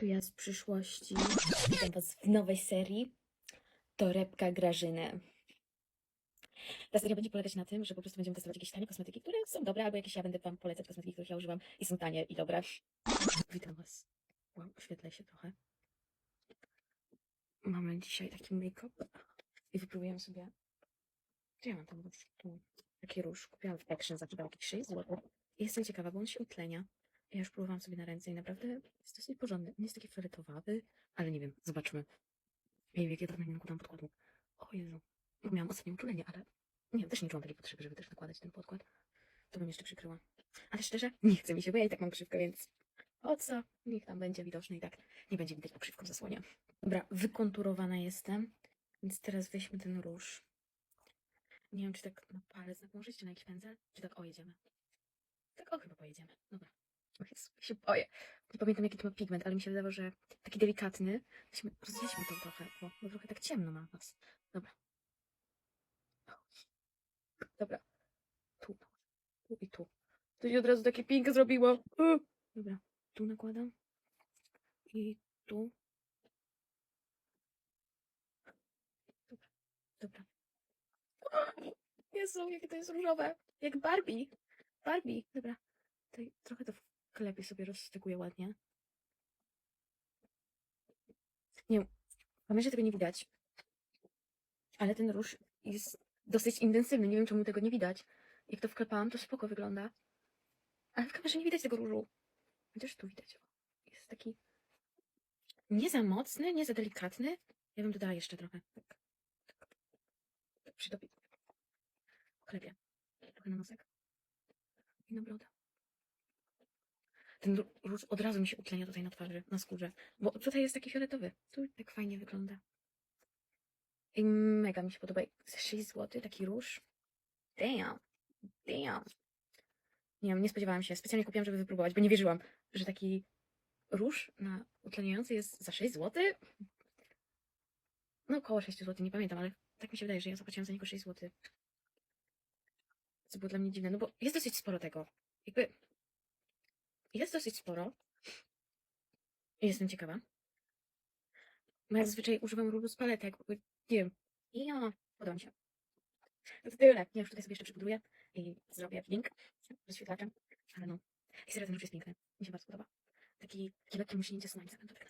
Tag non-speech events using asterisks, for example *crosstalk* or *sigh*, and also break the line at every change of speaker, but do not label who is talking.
Tu ja z przyszłości. Witam Was w nowej serii. Torebka Grażyny. Ta seria będzie polegać na tym, że po prostu będziemy testować jakieś tanie kosmetyki, które są dobre, albo jakieś ja będę Wam polecać kosmetyki, których ja używam i są tanie i dobre. Witam Was. Wow, oświetlę się trochę. Mamy dzisiaj taki make-up i wypróbujemy sobie. Gdzie ja mam tam. Taki róż. Kupiłam w Action za jakieś 6 zł. Jestem ciekawa, bo on się utlenia. Ja już próbowałam sobie na ręce i naprawdę jest dosyć porządny. Nie jest taki fioletowawy, ale nie wiem, zobaczmy. Ej, jak ja nakładam podkładu. O Jezu. Miałam ostatnie uczulenie, ale nie też nie czułam takiej potrzeby, żeby też nakładać ten podkład. To bym jeszcze przykryła. Ale szczerze, nie chce mi się, bo ja i tak mam krzywkę, więc o co? Niech tam będzie widoczny i tak nie będzie widać, bo krzywką. Dobra, wykonturowana jestem, więc teraz weźmy ten róż. Nie wiem, czy tak na palec nałożyć, czy na jakiś pędzel, czy tak o, jedziemy. Tak o, chyba pojedziemy. Dobra. *laughs* Jezu, się boję. Nie pamiętam, jaki to ma pigment, ale mi się wydawało, że taki delikatny. Weźmy, to trochę, bo, bo trochę tak ciemno ma nas. Dobra. Dobra. Tu, tu i tu. To się od razu takie pink zrobiło. Dobra, tu nakładam. I tu. Dobra, dobra. *gasps* Jezu, jakie to jest różowe. Jak Barbie. Barbie. Dobra. Tutaj trochę to wklepię sobie, rozstykuję ładnie. Nie kamerze tego nie widać. Ale ten róż jest dosyć intensywny. Nie wiem, czemu tego nie widać. Jak to wklepałam, to spoko wygląda. Ale w kamerze nie widać tego różu. Chociaż tu widać. Jest taki nie za mocny, nie za delikatny. Ja bym dodała jeszcze trochę. Tak. Tak. przytopię. Klepię. Trochę na nosek. I na brodę. Ten ró- róż od razu mi się utlenia tutaj na twarzy, na skórze. Bo tutaj jest taki fioletowy. Tu tak fajnie wygląda. I mega mi się podoba. Za 6 zł taki róż. Damn. Damn. Nie wiem, nie spodziewałam się. Specjalnie kupiłam, żeby wypróbować, bo nie wierzyłam, że taki róż na utleniający jest za 6 zł. No około 6 zł, nie pamiętam, ale tak mi się wydaje, że ja zapłaciłam za niego 6 zł. Co było dla mnie dziwne, no bo jest dosyć sporo tego. Jakby jest dosyć sporo. Jestem ciekawa. Bo ja zazwyczaj używam różu z paletek, bo nie wiem. I ja, podoba mi się. No to tyle. Ja już tutaj sobie jeszcze przybuduję i zrobię link rozświetlaczem. Ale no. I ten róż jest piękny. Mi się bardzo podoba. Taki, takie lekkie muśnięcie słońca, nazwała.